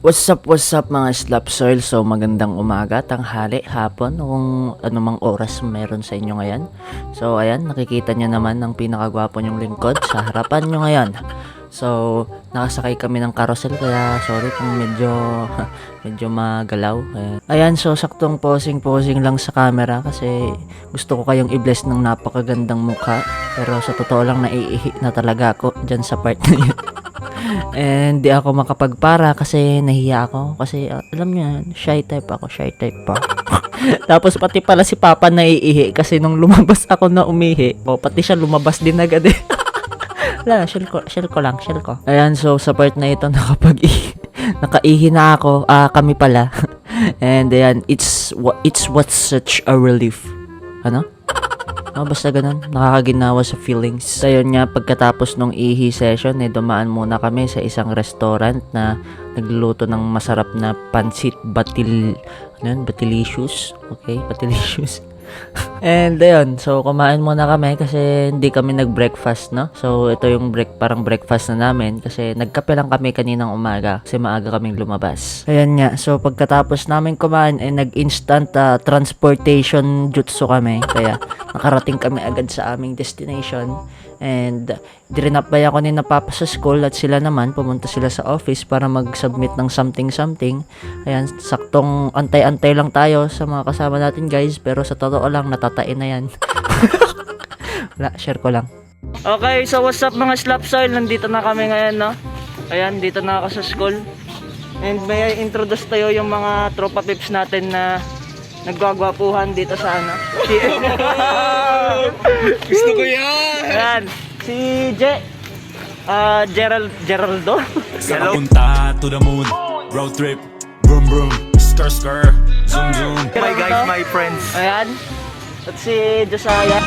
What's up, what's up mga slap soil? So magandang umaga, tanghali, hapon, kung anumang oras meron sa inyo ngayon. So ayan, nakikita nyo naman ang pinakagwapo nyong lingkod sa harapan nyo ngayon. So nakasakay kami ng carousel kaya sorry kung medyo medyo magalaw. Ayan. ayan, so saktong posing-posing lang sa camera kasi gusto ko kayong i-bless ng napakagandang mukha. Pero sa totoo lang naiihi na talaga ako dyan sa part na yun. And di ako makapagpara kasi nahiya ako. Kasi ah, alam niyo, yan, shy type ako, shy type pa. Tapos pati pala si Papa naiihi kasi nung lumabas ako na umihi, o pati siya lumabas din agad eh. Wala, shell ko, shell ko lang, shell ko. Ayan, so sa part na ito nakapag nakaihi na ako, ah kami pala. And ayan, it's what it's what's such a relief. Ano? Oh, basta ganun. Nakakaginawa sa feelings. So, yun nga, pagkatapos nung ihi session, eh, dumaan muna kami sa isang restaurant na nagluluto ng masarap na pansit batil... Ano yun? Batilicious. Okay? Batilicious. And ayun, so kumain muna kami kasi hindi kami nag-breakfast, no? So ito yung break, parang breakfast na namin kasi nagkape lang kami kaninang umaga kasi maaga kaming lumabas. Ayan nga, so pagkatapos namin kumain, eh nag-instant ah, transportation jutsu kami. Kaya nakarating kami agad sa aming destination. And dirinapay ako ni na papa sa school at sila naman pumunta sila sa office para mag-submit ng something-something. Ayan, saktong antay-antay lang tayo sa mga kasama natin guys. Pero sa totoo lang, natatain na yan. Wala, share ko lang. Okay, so what's up mga slap soil? Nandito na kami ngayon, no? Ayan, dito na ako sa school. And may I introduce tayo yung mga tropa pips natin na nagwagwapuhan dito sa ano. Gusto ko yan! Ayan, si Je ah Gerald Geraldo. Sa punta to the moon, road trip, broom broom, skr skr, zoom zoom. Hi guys, my friends. Ayan. At si Josiah.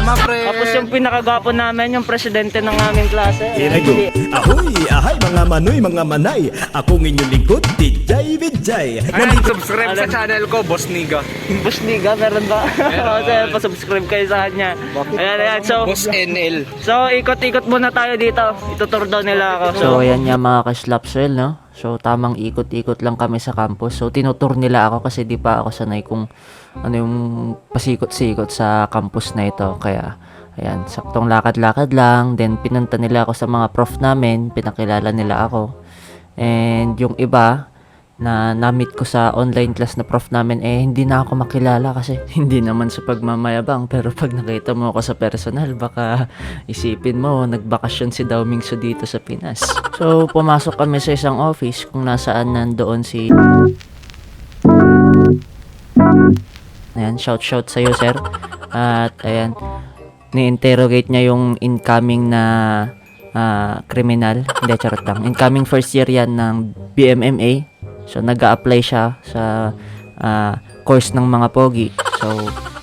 Mga pre. Tapos yung pinakagwapo namin, yung presidente ng aming klase. Ayan, Ego. si Ahoy, ahay mga manoy, mga manay. Ako ng inyong lingkod, Tijay Vidjay. Ayan, subscribe sa channel ko, Boss Niga. Boss Niga, meron ba? Meron. Kasi pa-subscribe kayo sa kanya. Ayan, ayan. So, Boss NL. so ikot-ikot muna tayo dito. Itutur daw nila ako. So, ayan nga mga ka-slapswell, no? So, tamang ikot-ikot lang kami sa campus. So, tinutur nila ako kasi di pa ako sanay kung ano yung pasikot-sikot sa campus na ito. Kaya, ayan, saktong lakad-lakad lang. Then, pinunta nila ako sa mga prof namin. Pinakilala nila ako. And yung iba, na na-meet ko sa online class na prof namin eh hindi na ako makilala kasi hindi naman sa pagmamayabang pero pag nakita mo ako sa personal baka isipin mo nagbakasyon si Daw dito sa Pinas. So pumasok kami sa isang office kung nasaan nandoon si Ayan, shout shout sa iyo sir. At ayan, ni-interrogate niya yung incoming na ah, criminal. Hindi, charot lang. Incoming first year yan ng BMMA. So, nag apply siya sa ah, course ng mga pogi. So,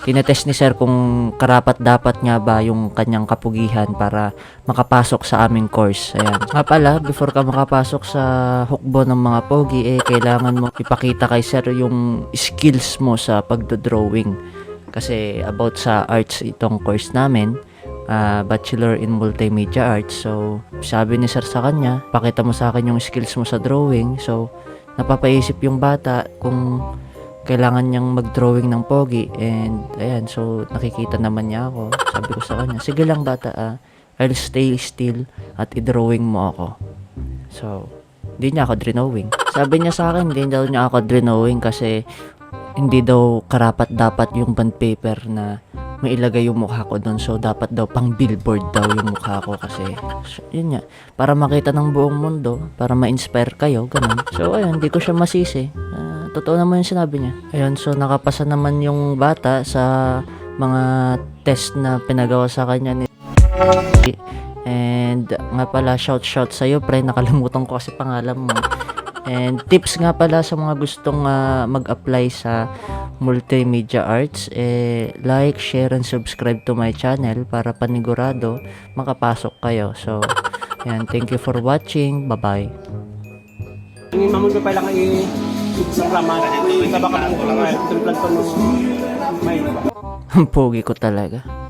tinetest ni sir kung karapat dapat nga ba yung kanyang kapugihan para makapasok sa aming course. Ayan. Nga pala, before ka makapasok sa hukbo ng mga pogi, eh, kailangan mo ipakita kay sir yung skills mo sa pagdodrawing. Kasi about sa arts itong course namin, ah, Bachelor in Multimedia Arts. So, sabi ni sir sa kanya, pakita mo sa akin yung skills mo sa drawing. So, napapaisip yung bata kung kailangan niyang mag-drawing ng pogi and ayan so nakikita naman niya ako sabi ko sa kanya sige lang bata ah I'll stay still at i-drawing mo ako so hindi niya ako drawing sabi niya sa akin hindi daw niya ako drawing kasi hindi daw karapat dapat yung bond paper na may ilagay yung mukha ko doon. So, dapat daw pang billboard daw yung mukha ko kasi, so, yun nga, para makita ng buong mundo, para ma-inspire kayo, ganun. So, ayun, hindi ko siya masisi. Ah, totoo naman yung sinabi niya. Ayun, so nakapasa naman yung bata sa mga test na pinagawa sa kanya ni And nga pala, shout shout sa'yo, pre, nakalimutan ko kasi pangalan mo. And tips nga pala sa mga gustong ah, mag-apply sa multimedia arts, eh, like, share, and subscribe to my channel para panigurado makapasok kayo. So, yan, thank you for watching. Bye-bye. Mamon pa pala kay sa rama, sa baka mo lang, tulad ko no, may Ang pogi ko talaga.